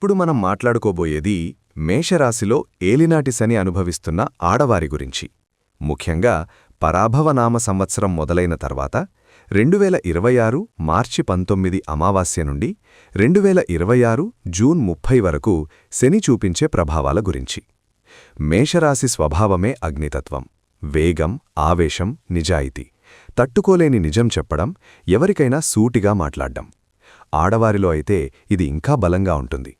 ఇప్పుడు మనం మాట్లాడుకోబోయేది మేషరాశిలో ఏలినాటి శని అనుభవిస్తున్న ఆడవారి గురించి. ముఖ్యంగా పరాభవనామ సంవత్సరం మొదలైన తర్వాత రెండువేల ఇరవై ఆరు మార్చి పంతొమ్మిది అమావాస్య నుండి రెండువేల ఇరవై ఆరు జూన్ ముప్పై వరకు శని చూపించే ప్రభావాల గురించి. మేషరాశి స్వభావమే అగ్నితత్వం వేగం ఆవేశం నిజాయితీ. తట్టుకోలేని నిజం చెప్పడం ఎవరికైనా సూటిగా మాట్లాడ్డం. ఆడవారిలో అయితే ఇది ఇంకా బలంగా ఉంటుంది.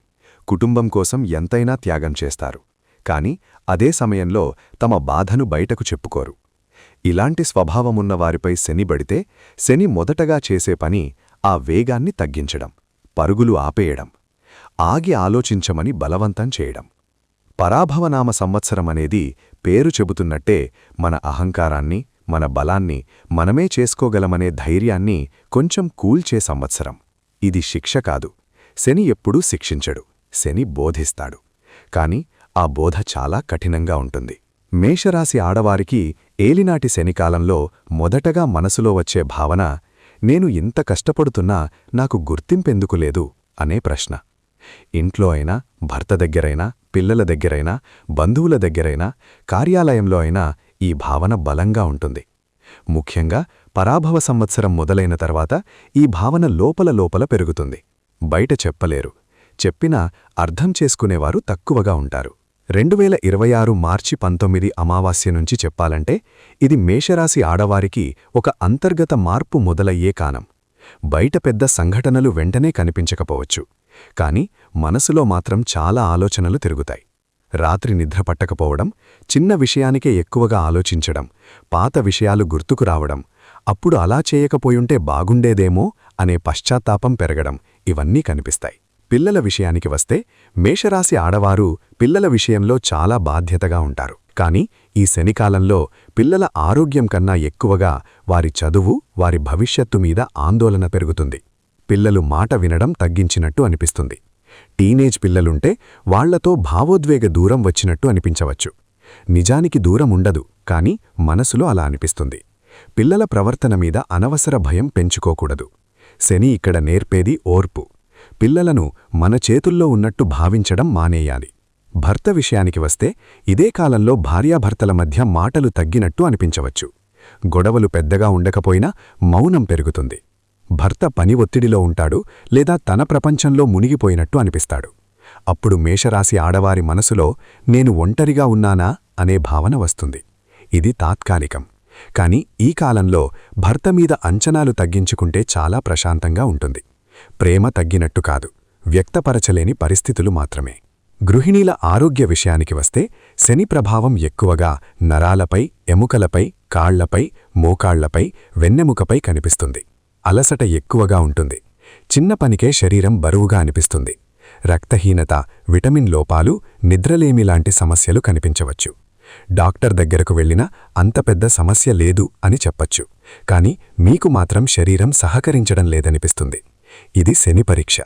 కుటుంబం కోసం ఎంతైనా త్యాగం చేస్తారు. కాని అదే సమయంలో తమ బాధను బయటకు చెప్పుకోరు. ఇలాంటి స్వభావమున్న వారిపై శని శని మొదటగా చేసే పని ఆ వేగాన్ని తగ్గించడం పరుగులు ఆపేయడం ఆగి ఆలోచించమని బలవంతం చేయడం. పరాభవనామ సంవత్సరమనేది పేరు చెబుతున్నట్టే మన అహంకారాన్ని మన బలాన్ని మనమే చేసుకోగలమనే ధైర్యాన్ని కొంచెం కూల్చే సంవత్సరం. ఇది శిక్ష కాదు. శని ఎప్పుడూ శిక్షించడు. శని బోధిస్తాడు. కాని ఆ బోధ చాలా కఠినంగా ఉంటుంది. మేషరాశి ఆడవారికి ఏలినాటి శనికాలంలో మొదటగా మనసులో వచ్చే భావన నేను ఇంత కష్టపడుతున్నా నాకు గుర్తింపెందుకు లేదు అనే ప్రశ్న. ఇంట్లో అయినా భర్త దగ్గరైనా పిల్లల దగ్గరైనా బంధువుల దగ్గరైనా కార్యాలయంలో అయినా ఈ భావన బలంగా ఉంటుంది. ముఖ్యంగా పరాభవ సంవత్సరం మొదలైన తర్వాత ఈ భావన లోపల లోపల పెరుగుతుంది. బయట చెప్పలేరు. చెప్పినా అర్థం చేసుకునేవారు తక్కువగా ఉంటారు. రెండువేల ఇరవై ఆరు మార్చి పంతొమ్మిది అమావాస్య నుంచి చెప్పాలంటే ఇది మేషరాశి ఆడవారికి ఒక అంతర్గత మార్పు మొదలయ్యే కానం బయట పెద్ద సంఘటనలు వెంటనే కనిపించకపోవచ్చు. కాని మనసులో మాత్రం చాలా ఆలోచనలు తిరుగుతాయి. రాత్రి నిద్ర పట్టకపోవడం చిన్న విషయానికే ఎక్కువగా ఆలోచించడం పాత విషయాలు గుర్తుకు రావడం అప్పుడు అలా చేయకపోయుంటే బాగుండేదేమో అనే పశ్చాత్తాపం పెరగడం ఇవన్నీ కనిపిస్తాయి. పిల్లల విషయానికి వస్తే మేషరాశి ఆడవారు పిల్లల విషయంలో చాలా బాధ్యతగా ఉంటారు. కాని ఈ శనికాలంలో పిల్లల ఆరోగ్యం కన్నా ఎక్కువగా వారి చదువు వారి భవిష్యత్తు మీద ఆందోళన పెరుగుతుంది. పిల్లలు మాట వినడం తగ్గించినట్టు అనిపిస్తుంది. టీనేజ్ పిల్లలుంటే వాళ్ళతో భావోద్వేగ దూరం వచ్చినట్టు అనిపించవచ్చు. నిజానికి దూరం ఉండదు కాని మనసులో అలా అనిపిస్తుంది. పిల్లల ప్రవర్తన మీద అనవసర భయం పెంచుకోకూడదు. శని ఇక్కడ నేర్పేది ఓర్పు. పిల్లలను మన చేతుల్లో ఉన్నట్టు భావించడం మానేయాలి. భర్త విషయానికి వస్తే ఇదే కాలంలో భార్యాభర్తల మధ్య మాటలు తగ్గినట్టు అనిపించవచ్చు. గొడవలు పెద్దగా ఉండకపోయినా మౌనం పెరుగుతుంది. భర్త పని ఒత్తిడిలో ఉంటాడు లేదా తన ప్రపంచంలో మునిగిపోయినట్టు అనిపిస్తాడు. అప్పుడు మేషరాశి ఆడవారి మనసులో నేను ఒంటరిగా ఉన్నానా అనే భావన వస్తుంది. ఇది తాత్కాలికం. కాని ఈ కాలంలో భర్త మీద అంచనాలు తగ్గించుకుంటే చాలా ప్రశాంతంగా ఉంటుంది. ప్రేమ తగ్గినట్టు కాదు వ్యక్తపరచలేని పరిస్థితులు మాత్రమే. గృహిణీల ఆరోగ్య విషయానికి వస్తే శని ప్రభావం ఎక్కువగా నరాలపై ఎముకలపై కాళ్ళపై మోకాళ్ళపై వెన్నెముకపై కనిపిస్తుంది. అలసట ఎక్కువగా ఉంటుంది. చిన్న పనికే శరీరం బరువుగా అనిపిస్తుంది. రక్తహీనత విటమిన్ లోపాలు నిద్రలేమిలాంటి సమస్యలు కనిపించవచ్చు. డాక్టర్ దగ్గరకు వెళ్ళినా అంత పెద్ద సమస్య లేదు అని చెప్పచ్చు. కాని మీకు మాత్రం శరీరం సహకరించడం లేదనిపిస్తుంది. ఇది శని పరీక్ష.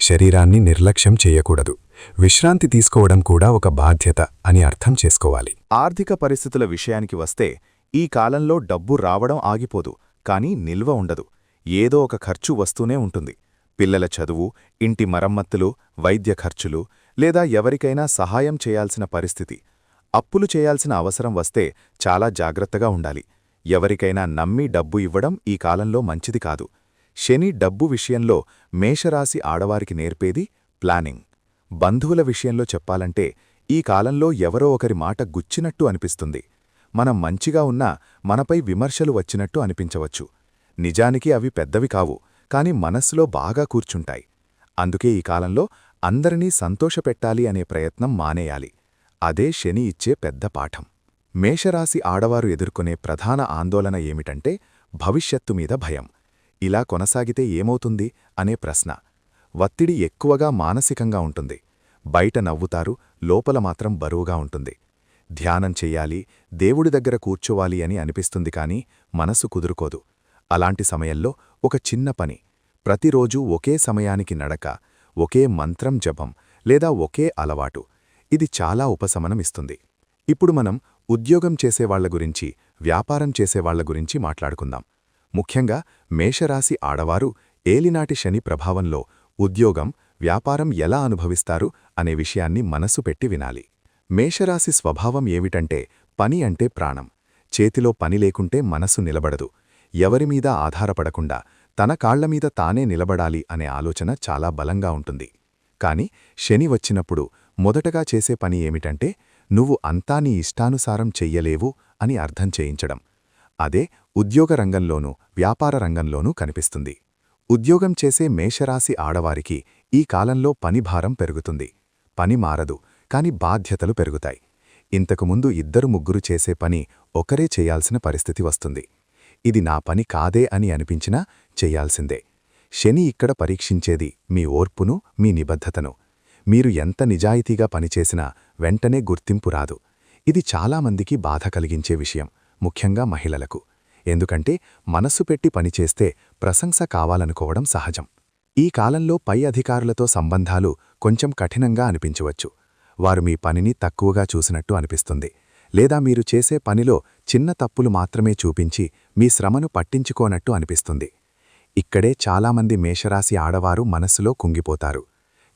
శరీరాన్ని నిర్లక్ష్యం చేయకూడదు. విశ్రాంతి తీసుకోవడం కూడా ఒక బాధ్యత అని అర్థం చేసుకోవాలి. ఆర్థిక పరిస్థితుల విషయానికి వస్తే ఈ కాలంలో డబ్బు రావడం ఆగిపోదు కానీ నిల్వ ఉండదు. ఏదో ఒక ఖర్చు వస్తూనే ఉంటుంది. పిల్లల చదువు ఇంటి మరమ్మత్తులు వైద్య ఖర్చులు లేదా ఎవరికైనా సహాయం చేయాల్సిన పరిస్థితి. అప్పులు చేయాల్సిన అవసరం వస్తే చాలా జాగ్రత్తగా ఉండాలి. ఎవరికైనా నమ్మి డబ్బు ఇవ్వడం ఈ కాలంలో మంచిది కాదు. శని డబ్బు విషయంలో మేషరాశి ఆడవారికి నేర్పేది ప్లానింగ్. బంధువుల విషయంలో చెప్పాలంటే ఈ కాలంలో ఎవరో ఒకరి మాట గుచ్చినట్టు అనిపిస్తుంది. మనం మంచిగా ఉన్నా మనపై విమర్శలు వచ్చినట్టు అనిపించవచ్చు. నిజానికి అవి పెద్దవి కావు కాని మనస్సులో బాగా కూర్చుంటాయి. అందుకే ఈ కాలంలో అందరినీ సంతోషపెట్టాలి అనే ప్రయత్నం మానేయాలి. అదే శని ఇచ్చే పెద్ద పాఠం. మేషరాశి ఆడవారు ఎదుర్కొనే ప్రధాన ఆందోళన ఏమిటంటే భవిష్యత్తు మీద భయం. ఇలా కొనసాగితే ఏమవుతుంది? అనే ప్రశ్న. వత్తిడి ఎక్కువగా మానసికంగా ఉంటుంది. బయట నవ్వుతారు లోపల మాత్రం బరువుగా ఉంటుంది. ధ్యానం చెయ్యాలి దేవుడి దగ్గర కూర్చోవాలి అని అనిపిస్తుంది కాని మనసు కుదురుకోదు. అలాంటి సమయంలో ఒక చిన్న పని. ప్రతిరోజూ ఒకే సమయానికి నడక ఒకే మంత్రం జపం లేదా ఒకే అలవాటు. ఇది చాలా ఉపశమనం ఇస్తుంది. ఇప్పుడు మనం ఉద్యోగం చేసేవాళ్ళ గురించి వ్యాపారం చేసేవాళ్ళ గురించి మాట్లాడుకుందాం. ముఖ్యంగా మేషరాశి ఆడవారు ఏలినాటి శని ప్రభావంలో ఉద్యోగం వ్యాపారం ఎలా అనుభవిస్తారు అనే విషయాన్ని మనసు పెట్టి వినాలి. మేషరాశి స్వభావం ఏమిటంటే పని అంటే ప్రాణం. చేతిలో పని లేకుంటే మనసు నిలబడదు. ఎవరిమీద ఆధారపడకుండా తన కాళ్ళమీద తానే నిలబడాలి అనే ఆలోచన చాలా బలంగా ఉంటుంది. కాని శని వచ్చినప్పుడు మొదటగా చేసే పని ఏమిటంటే నువ్వు అంతా నీ ఇష్టానుసారం చెయ్యలేవు అని అర్థం చేయించడం. అదే ఉద్యోగ రంగంలోనూ వ్యాపార రంగంలోనూ కనిపిస్తుంది. ఉద్యోగం చేసే మేషరాశి ఆడవారికి ఈ కాలంలో పనిభారం పెరుగుతుంది. పని మారదు కాని బాధ్యతలు పెరుగుతాయి. ఇంతకుముందు ఇద్దరు ముగ్గురు చేసే పని ఒకరే చేయాల్సిన పరిస్థితి వస్తుంది. ఇది నా పని కాదే అని అనిపించినా చెయ్యాల్సిందే శని ఇక్కడ పరీక్షించేది మీ ఓర్పును మీ నిబద్ధతను. మీరు ఎంత నిజాయితీగా పనిచేసినా వెంటనే గుర్తింపు రాదు. ఇది చాలామందికి బాధ కలిగించే విషయం. ముఖ్యంగా మహిళలకు. ఎందుకంటే మనస్సు పెట్టి పనిచేస్తే ప్రశంస కావాలనుకోవడం సహజం. ఈ కాలంలో పై అధికారులతో సంబంధాలు కొంచెం కఠినంగా అనిపించవచ్చు. వారు మీ పనిని తక్కువగా చూసినట్టు అనిపిస్తుంది. లేదా మీరు చేసే పనిలో చిన్న తప్పులు మాత్రమే చూపించి మీ శ్రమను పట్టించుకోనట్టు అనిపిస్తుంది. ఇక్కడే చాలామంది మేషరాశి ఆడవారు మనస్సులో కుంగిపోతారు.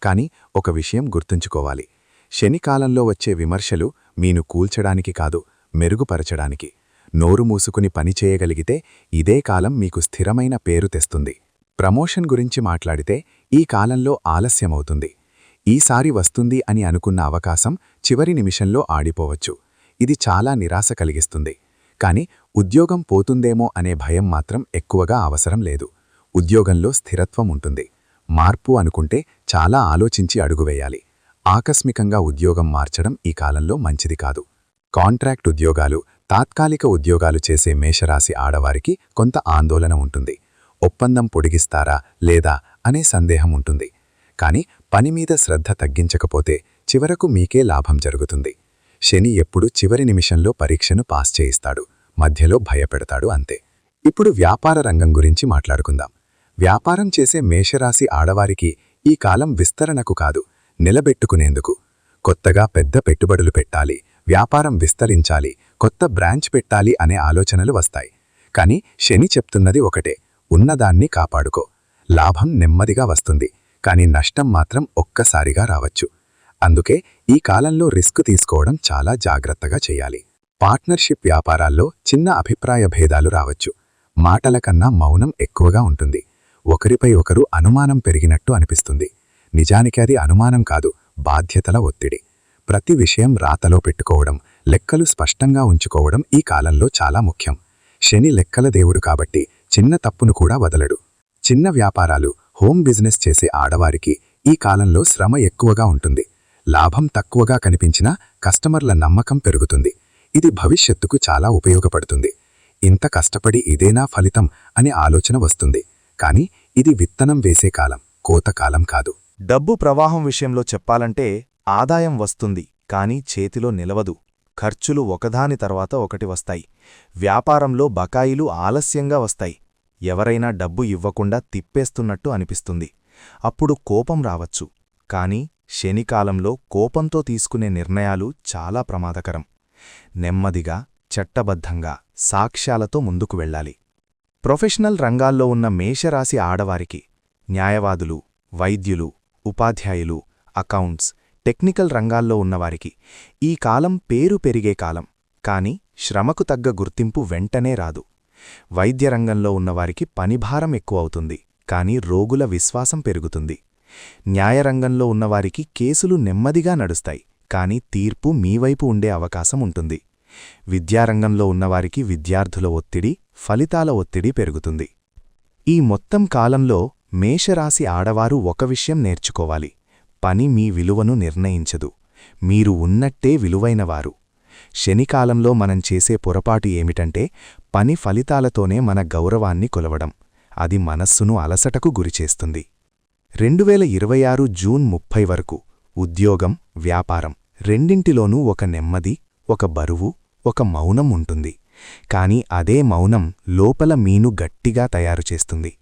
కాని ఒక విషయం గుర్తుంచుకోవాలి. శనికాలంలో వచ్చే విమర్శలు మీను కూల్చడానికి కాదు మెరుగుపరచడానికి. నోరు మూసుకుని పనిచేయగలిగితే ఇదే కాలం మీకు స్థిరమైన పేరు తెస్తుంది. ప్రమోషన్ గురించి మాట్లాడితే ఈ కాలంలో ఆలస్యమవుతుంది. ఈసారి వస్తుంది అని అనుకున్న అవకాశం చివరి నిమిషంలో ఆడిపోవచ్చు. ఇది చాలా నిరాశ కలిగిస్తుంది. కాని ఉద్యోగం పోతుందేమో అనే భయం మాత్రం ఎక్కువగా అవసరం లేదు. ఉద్యోగంలో స్థిరత్వం ఉంటుంది. మార్పు అనుకుంటే చాలా ఆలోచించి అడుగువేయాలి. ఆకస్మికంగా ఉద్యోగం మార్చడం ఈ కాలంలో మంచిది కాదు. కాంట్రాక్ట్ ఉద్యోగాలు తాత్కాలిక ఉద్యోగాలు చేసే మేషరాశి ఆడవారికి కొంత ఆందోళన ఉంటుంది. ఒప్పందం పొడిగిస్తారా లేదా అనే సందేహం ఉంటుంది. కాని పనిమీద శ్రద్ధ తగ్గించకపోతే చివరకు మీకే లాభం జరుగుతుంది. శని ఎప్పుడు చివరి నిమిషంలో పరీక్షను పాస్ చేయిస్తాడు. మధ్యలో భయపెడతాడు అంతే. ఇప్పుడు వ్యాపార రంగం గురించి మాట్లాడుకుందాం. వ్యాపారం చేసే మేషరాశి ఆడవారికి ఈ కాలం విస్తరణకు కాదు నిలబెట్టుకునేందుకు. కొత్తగా పెద్ద పెట్టుబడులు పెట్టాలి వ్యాపారం విస్తరించాలి కొత్త బ్రాంచ్ పెట్టాలి అనే ఆలోచనలు వస్తాయి. కాని శని చెప్తున్నది ఒకటే ఉన్నదాన్ని కాపాడుకో. లాభం నెమ్మదిగా వస్తుంది కాని నష్టం మాత్రం ఒక్కసారిగా రావచ్చు. అందుకే ఈ కాలంలో రిస్క్ తీసుకోవడం చాలా జాగ్రత్తగా చేయాలి. పార్ట్నర్షిప్ వ్యాపారాల్లో చిన్న అభిప్రాయ భేదాలు రావచ్చు. మాటల కన్నా మౌనం ఎక్కువగా ఉంటుంది. ఒకరిపై ఒకరు అనుమానం పెరిగినట్టు అనిపిస్తుంది. నిజానికి అది అనుమానం కాదు బాధ్యతల ఒత్తిడి. ప్రతి విషయం రాతలో పెట్టుకోవడం లెక్కలు స్పష్టంగా ఉంచుకోవడం ఈ కాలంలో చాలా ముఖ్యం. శని లెక్కల దేవుడు కాబట్టి చిన్న తప్పును కూడా వదలడు. చిన్న వ్యాపారాలు హోమ్ బిజినెస్ చేసే ఆడవారికి ఈ కాలంలో శ్రమ ఎక్కువగా ఉంటుంది. లాభం తక్కువగా కనిపించినా కస్టమర్ల నమ్మకం పెరుగుతుంది. ఇది భవిష్యత్తుకు చాలా ఉపయోగపడుతుంది. ఇంత కష్టపడి ఇదేనా ఫలితం అనే ఆలోచన వస్తుంది. కాని ఇది విత్తనం వేసే కాలం కోతకాలం కాదు. డబ్బు ప్రవాహం విషయంలో చెప్పాలంటే ఆదాయం వస్తుంది కానీ చేతిలో నిలవదు. ఖర్చులు ఒకదాని తర్వాత ఒకటి వస్తాయి. వ్యాపారంలో బకాయిలు ఆలస్యంగా వస్తాయి. ఎవరైనా డబ్బు ఇవ్వకుండా తిప్పేస్తున్నట్టు అనిపిస్తుంది. అప్పుడు కోపం రావచ్చు. కాని శనికాలంలో కోపంతో తీసుకునే నిర్ణయాలు చాలా ప్రమాదకరం. నెమ్మదిగా చట్టబద్ధంగా సాక్ష్యాలతో ముందుకు వెళ్ళాలి. ప్రొఫెషనల్ రంగాల్లో ఉన్న మేషరాశి ఆడవారికి న్యాయవాదులు వైద్యులు ఉపాధ్యాయులు అకౌంట్స్ టెక్నికల్ రంగాల్లో ఉన్నవారికి ఈ కాలం పేరు పెరిగే కాలం కాని శ్రమకు తగ్గ గుర్తింపు వెంటనే రాదు. వైద్యరంగంలో ఉన్నవారికి పనిభారం ఎక్కువవుతుంది కాని రోగుల విశ్వాసం పెరుగుతుంది. న్యాయరంగంలో ఉన్నవారికి కేసులు నెమ్మదిగా నడుస్తాయి కాని తీర్పు మీవైపు ఉండే అవకాశం ఉంటుంది. విద్యారంగంలో ఉన్నవారికి విద్యార్థుల ఒత్తిడి ఫలితాల ఒత్తిడి పెరుగుతుంది. ఈ మొత్తం కాలంలో మేషరాశి ఆడవారు ఒక విషయం నేర్చుకోవాలి. పని మీ విలువను నిర్ణయించదు. మీరు ఉన్నట్టే విలువైనవారు. శనికాలంలో మనం చేసే పొరపాటు ఏమిటంటే పని ఫలితాలతోనే మన గౌరవాన్ని కొలవడం. అది మనస్సును అలసటకు గురిచేస్తుంది రెండువేల ఇరవై ఆరు జూన్ ముప్పై వరకు ఉద్యోగం వ్యాపారం రెండింటిలోనూ ఒక నెమ్మది ఒక బరువు ఒక మౌనం ఉంటుంది. కాని అదే మౌనం లోపల మీను గట్టిగా తయారుచేస్తుంది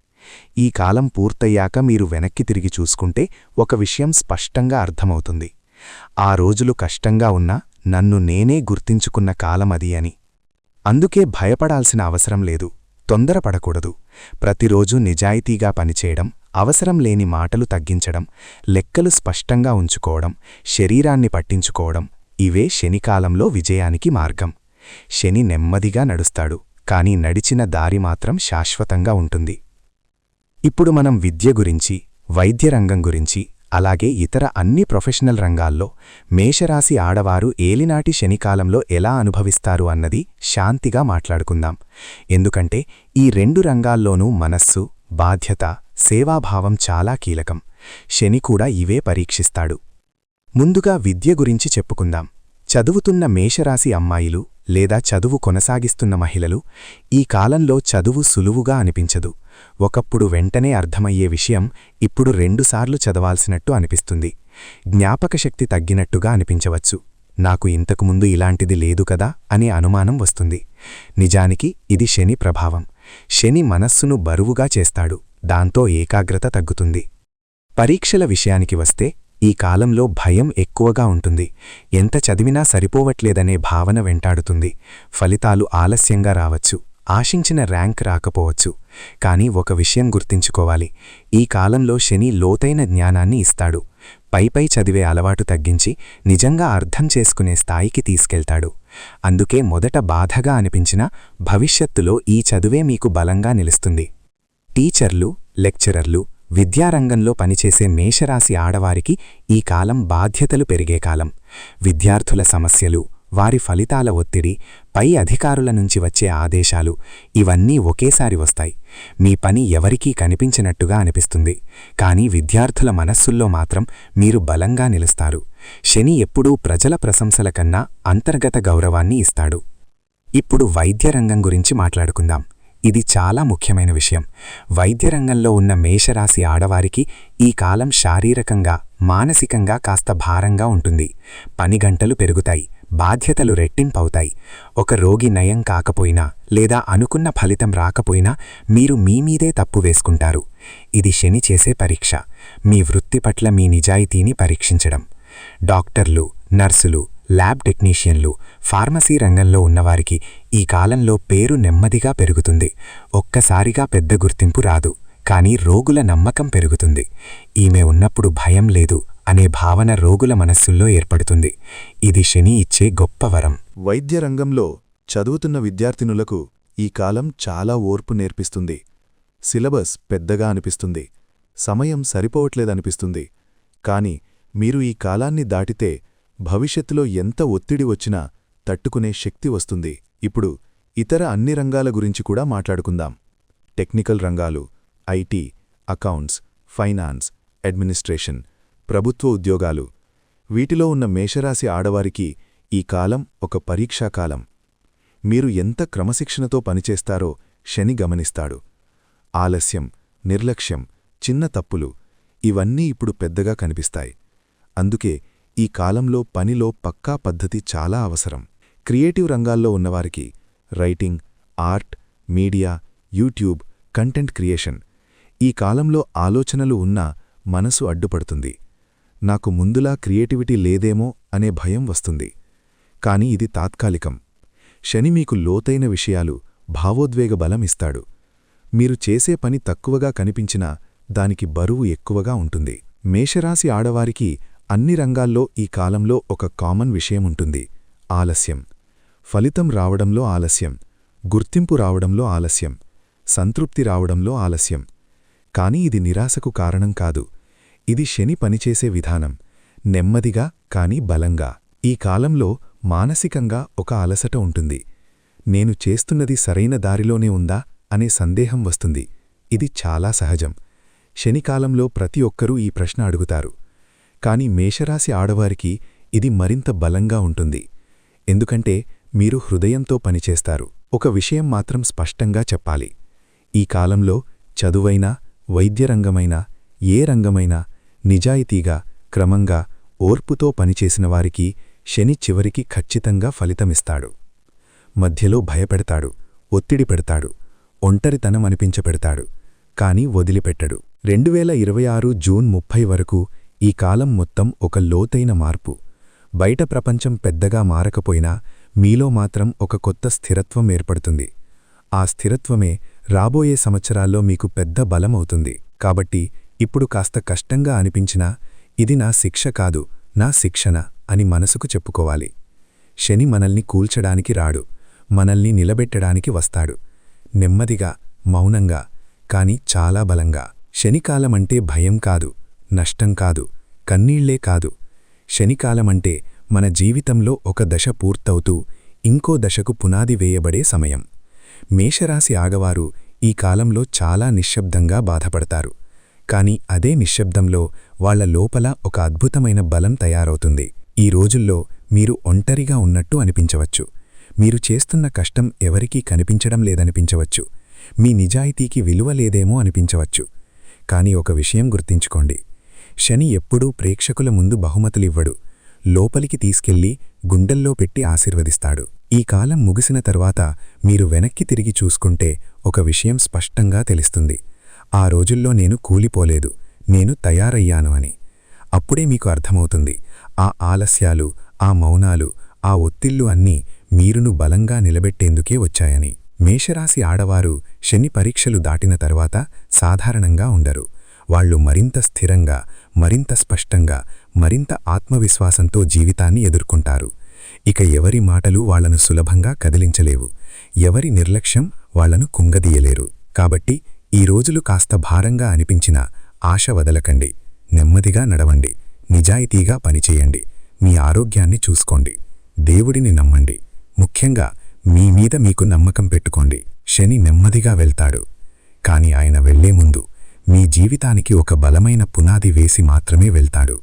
ఈ కాలం పూర్తయ్యాక మీరు వెనక్కి తిరిగి చూసుకుంటే ఒక విషయం స్పష్టంగా అర్థమవుతుంది. ఆ రోజులు కష్టంగా ఉన్నా నన్ను నేనే గుర్తించుకున్న కాలమది అని. అందుకే భయపడాల్సిన అవసరం లేదు తొందరపడకూడదు. ప్రతిరోజూ నిజాయితీగా పనిచేయడం అవసరం లేని మాటలు తగ్గించడం లెక్కలు స్పష్టంగా ఉంచుకోవడం శరీరాన్ని పట్టించుకోవడం ఇవే శనికాలంలో విజయానికి మార్గం. శని నెమ్మదిగా నడుస్తాడు కాని నడిచిన దారి మాత్రం శాశ్వతంగా ఉంటుంది. ఇప్పుడు మనం విద్య గురించి వైద్య రంగం గురించి అలాగే ఇతర అన్ని ప్రొఫెషనల్ రంగాల్లో మేషరాశి ఆడవారు ఏలినాటి శనికాలంలో ఎలా అనుభవిస్తారు అన్నది శాంతిగా మాట్లాడుకుందాం. ఎందుకంటే ఈ రెండు రంగాల్లోనూ మనస్సు బాధ్యత సేవాభావం చాలా కీలకం. శని కూడా ఇవే పరీక్షిస్తాడు. ముందుగా విద్య గురించి చెప్పుకుందాం. చదువుతున్న మేషరాశి అమ్మాయిలు లేదా చదువు కొనసాగిస్తున్న మహిళలు ఈ కాలంలో చదువు సులువుగా అనిపించదు. ఒకప్పుడు వెంటనే అర్థమయ్యే విషయం ఇప్పుడు రెండుసార్లు చదవాల్సినట్టు అనిపిస్తుంది. జ్ఞాపకశక్తి తగ్గినట్టుగా అనిపించవచ్చు. నాకు ఇంతకుముందు ఇలాంటిది లేదు కదా అనే అనుమానం వస్తుంది. నిజానికి ఇది శని ప్రభావం. శని మనస్సును బరువుగా చేస్తాడు. దాంతో ఏకాగ్రత తగ్గుతుంది. పరీక్షల విషయానికి వస్తే ఈ కాలంలో భయం ఎక్కువగా ఉంటుంది. ఎంత చదివినా సరిపోవట్లేదనే భావన వెంటాడుతుంది. ఫలితాలు ఆలస్యంగా రావచ్చు. ఆశించిన ర్యాంక్ రాకపోవచ్చు. కానీ ఒక విషయం గుర్తించుకోవాలి. ఈ కాలంలో శని లోతైన జ్ఞానాన్ని ఇస్తాడు. పైపై చదివే అలవాటు తగ్గించి నిజంగా అర్థం చేసుకునే స్థాయికి తీసుకెళ్తాడు. అందుకే మొదట బాధగా అనిపించినా భవిష్యత్తులో ఈ చదువే మీకు బలంగా నిలుస్తుంది. టీచర్లు లెక్చరర్లు విద్యారంగంలో పనిచేసే మేషరాశి ఆడవారికి ఈ కాలం బాధ్యతలు పెరిగే కాలం. విద్యార్థుల సమస్యలు వారి ఫలితాల ఒత్తిడి పై అధికారుల నుంచి వచ్చే ఆదేశాలు ఇవన్నీ ఒకేసారి వస్తాయి. మీ పని ఎవరికీ కనిపించినట్టుగా అనిపిస్తుంది. కానీ విద్యార్థుల మనస్సుల్లో మాత్రం మీరు బలంగా నిలుస్తారు. శని ఎప్పుడూ ప్రజల ప్రశంసల కన్నా అంతర్గత గౌరవాన్ని ఇస్తాడు. ఇప్పుడు వైద్యరంగం గురించి మాట్లాడుకుందాం. ఇది చాలా ముఖ్యమైన విషయం. వైద్యరంగంలో ఉన్న మేషరాశి ఆడవారికి ఈ కాలం శారీరకంగా మానసికంగా కాస్త భారంగా ఉంటుంది. పని గంటలు పెరుగుతాయి బాధ్యతలు రెట్టింపవుతాయి. ఒక రోగి నయం కాకపోయినా లేదా అనుకున్న ఫలితం రాకపోయినా మీరు మీమీదే తప్పు వేసుకుంటారు. ఇది శని చేసే పరీక్ష. మీ వృత్తి పట్ల మీ నిజాయితీని పరీక్షించడం. డాక్టర్లు నర్సులు ల్యాబ్ టెక్నీషియన్లు ఫార్మసీ రంగంలో ఉన్నవారికి ఈ కాలంలో పేరు నెమ్మదిగా పెరుగుతుంది. ఒక్కసారిగా పెద్ద గుర్తింపు రాదు కానీ రోగుల నమ్మకం పెరుగుతుంది. ఈమె ఉన్నప్పుడు భయం లేదు అనే భావన రోగుల మనస్సుల్లో ఏర్పడుతుంది. ఇది శని ఇచ్చే గొప్ప వరం. వైద్య రంగంలో చదువుతున్న విద్యార్థినులకు ఈ కాలం చాలా ఓర్పు నేర్పిస్తుంది. సిలబస్ పెద్దగా అనిపిస్తుంది. సమయం సరిపోవట్లేదనిపిస్తుంది. కాని మీరు ఈ కాలాన్ని దాటితే భవిష్యత్తులో ఎంత ఒత్తిడి వచ్చినా తట్టుకునే శక్తి వస్తుంది. ఇప్పుడు ఇతర అన్ని రంగాల గురించి కూడా మాట్లాడుకుందాం. టెక్నికల్ రంగాలు ఐటీ అకౌంట్స్ ఫైనాన్స్ అడ్మినిస్ట్రేషన్ ప్రభుత్వ ఉద్యోగాలు. వీటిలో ఉన్న మేషరాశి ఆడవారికి ఈ కాలం ఒక పరీక్షాకాలం మీరు ఎంత క్రమశిక్షణతో పనిచేస్తారో శని గమనిస్తాడు. ఆలస్యం నిర్లక్ష్యం చిన్న తప్పులు ఇవన్నీ ఇప్పుడు పెద్దగా కనిపిస్తాయి. అందుకే ఈ కాలంలో పనిలో పక్కా పద్ధతి చాలా అవసరం. క్రియేటివ్ రంగాల్లో ఉన్నవారికి writing art media YouTube content creation ఈ కాలంలో ఆలోచనలు ఉన్నా మనసు అడ్డుపడుతుంది. నాకు ముందులా క్రియేటివిటీ లేదేమో అనే భయం వస్తుంది. కాని ఇది తాత్కాలికం. శని మీకు లోతైన విషయాలు భావోద్వేగ బలమిస్తాడు మీరు చేసే పని తక్కువగా కనిపించినా దానికి బరువు ఎక్కువగా ఉంటుంది. మేషరాశి ఆడవారికి అన్ని రంగాల్లో ఈ కాలంలో ఒక కామన్ విషయముంటుంది. ఆలస్యం. ఫలితం రావడంలో ఆలస్యం. గుర్తింపు రావడంలో ఆలస్యం. సంతృప్తి రావడంలో ఆలస్యం. కాని ఇది నిరాశకు కారణం కాదు. ఇది శని పనిచేసే విధానం. నెమ్మదిగా కాని బలంగా. ఈ కాలంలో మానసికంగా ఒక అలసట ఉంటుంది. నేను చేస్తున్నది సరైన దారిలోనే ఉందా అనే సందేహం వస్తుంది. ఇది చాలా సహజం. శనికాలంలో ప్రతి ఒక్కరూ ఈ ప్రశ్న అడుగుతారు. కాని మేషరాశి ఆడవారికి ఇది మరింత బలంగా ఉంటుంది. ఎందుకంటే మీరు హృదయంతో పనిచేస్తారు. ఒక విషయం మాత్రం స్పష్టంగా చెప్పాలి. ఈ కాలంలో చదువైనా వైద్యరంగమైనా ఏ రంగమైనా నిజాయితీగా క్రమంగా ఓర్పుతో పనిచేసిన వారికి శని చివరికి ఖచ్చితంగా ఫలితమిస్తాడు. మధ్యలో భయపెడతాడు ఒత్తిడి పెడతాడు ఒంటరితనం అనిపించపెడతాడు కాని వదిలిపెట్టడు. రెండువేల ఇరవై ఆరు జూన్ ముప్పై వరకు ఈ కాలం మొత్తం ఒక లోతైన మార్పు. బయట ప్రపంచం పెద్దగా మారకపోయినా మీలో మాత్రం ఒక కొత్త స్థిరత్వం ఏర్పడుతుంది. ఆ స్థిరత్వమే రాబోయే సంవత్సరాల్లో మీకు పెద్ద బలమవుతుంది. కాబట్టి ఇప్పుడు కాస్త కష్టంగా అనిపించినా ఇది నా శిక్ష కాదు నా శిక్షణ అని మనసుకు చెప్పుకోవాలి. శని మనల్ని కూల్చడానికి రాడు మనల్ని నిలబెట్టడానికి వస్తాడు. నెమ్మదిగా మౌనంగా కాని చాలా బలంగా. శనికాలమంటే భయం కాదు నష్టం కాదు కన్నీళ్ళే కాదు. శనికాలమంటే మన జీవితంలో ఒక దశ పూర్తవుతూ ఇంకో దశకు పునాది వేయబడే సమయం. మేషరాశి ఆగవారు ఈ కాలంలో చాలా నిశ్శబ్దంగా బాధపడతారు. కాని అదే నిశ్శబ్దంలో వాళ్ళ లోపల ఒక అద్భుతమైన బలం తయారవుతుంది. ఈ రోజుల్లో మీరు ఒంటరిగా ఉన్నట్టు అనిపించవచ్చు. మీరు చేస్తున్న కష్టం ఎవరికీ కనిపించడం లేదనిపించవచ్చు. మీ నిజాయితీకి విలువ లేదేమో అనిపించవచ్చు. కాని ఒక విషయం గుర్తించుకోండి. శని ఎప్పుడూ ప్రేక్షకుల ముందు బహుమతులివ్వడు. లోపలికి తీసుకెళ్ళి గుండెల్లో పెట్టి ఆశీర్వదిస్తాడు. ఈ కాలం ముగిసిన తర్వాత మీరు వెనక్కి తిరిగి చూసుకుంటే ఒక విషయం స్పష్టంగా తెలుస్తుంది. ఆ రోజుల్లో నేను కూలిపోలేదు. నేను తయారయ్యాను అని. అప్పుడే మీకు అర్థమవుతుంది. ఆ ఆలస్యాలు ఆ మౌనాలు ఆ ఒత్తిళ్ళు అన్నీ మీరును బలంగా నిలబెట్టేందుకే వచ్చాయని. మేషరాశి ఆడవారు శని పరీక్షలు దాటిన తర్వాత సాధారణంగా ఉండరు. వాళ్ళు మరింత స్థిరంగా మరింత స్పష్టంగా మరింత ఆత్మవిశ్వాసంతో జీవితాన్ని ఎదుర్కొంటారు. ఇక ఎవరి మాటలు వాళ్ళను సులభంగా కదిలించలేవు. ఎవరి నిర్లక్ష్యం వాళ్ళను కుంగదీయలేరు. కాబట్టి ఈ రోజులు కాస్త భారంగా అనిపించినా ఆశ వదలకండి. నెమ్మదిగా నడవండి. నిజాయితీగా పనిచేయండి. మీ ఆరోగ్యాన్ని చూసుకోండి. దేవుడిని నమ్మండి. ముఖ్యంగా మీ మీద మీకు నమ్మకం పెట్టుకోండి. శని నెమ్మదిగా వెళ్తాడు. కాని ఆయన వెళ్ళే ముందు మీ జీవితానికి ఒక బలమైన పునాది వేసి మాత్రమే వెళ్తాడు.